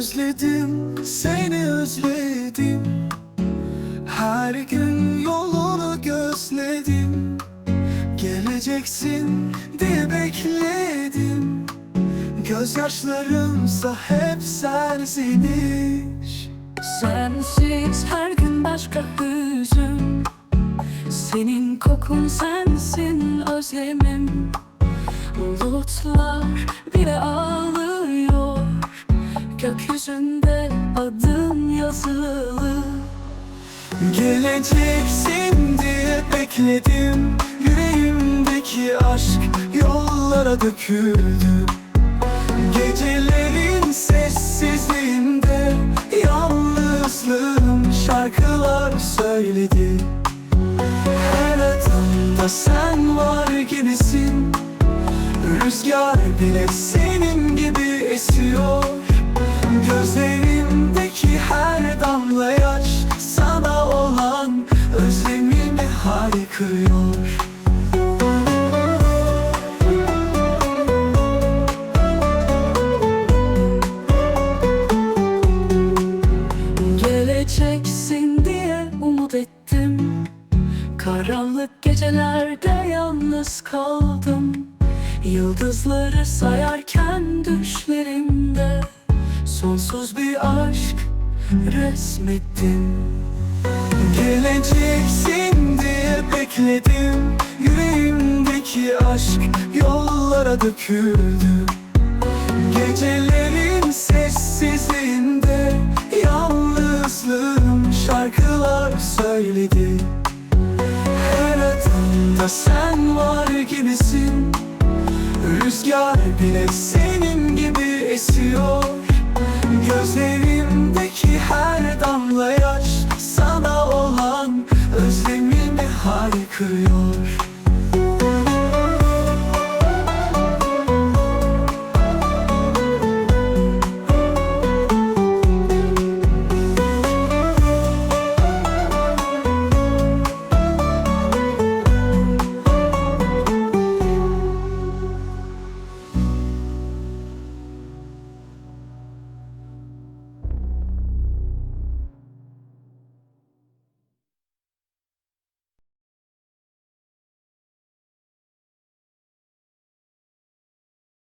Özledim, seni özledim. Her gün yolunu gözledim. Geleceksin diye bekledim. Gözyaşlarımsa hep serzeniş Sensiz her gün başka hüzün. Senin kokun sensin özlemim. Bulutlar bile ağlıyor Gökyüzünde adın yazılı. Geleceksin diye bekledim. Yüreğimdeki aşk yollara döküldü. Gecelerin sessizliğinde Yalnızlığım şarkılar söyledi. Her adımda sen var gibisin. Rüzgar bile senin gibi esiyor Gözlerimdeki her damla yaş Sana olan özlemimi haykırıyor. Geleceksin diye umut ettim. Karanlık gecelerde yalnız kaldım. Yıldızları sayarken düşlerimde Sonsuz bir aşk resmettim. Geleceksin diye bekledim. Yüreğimdeki aşk yollara döküldü. Gecelerin sessizliğinde Yalnızlığım şarkılar söyledi. Her adımda sen var gibisin. Rüzgar bile senin gibi esiyor damla yaş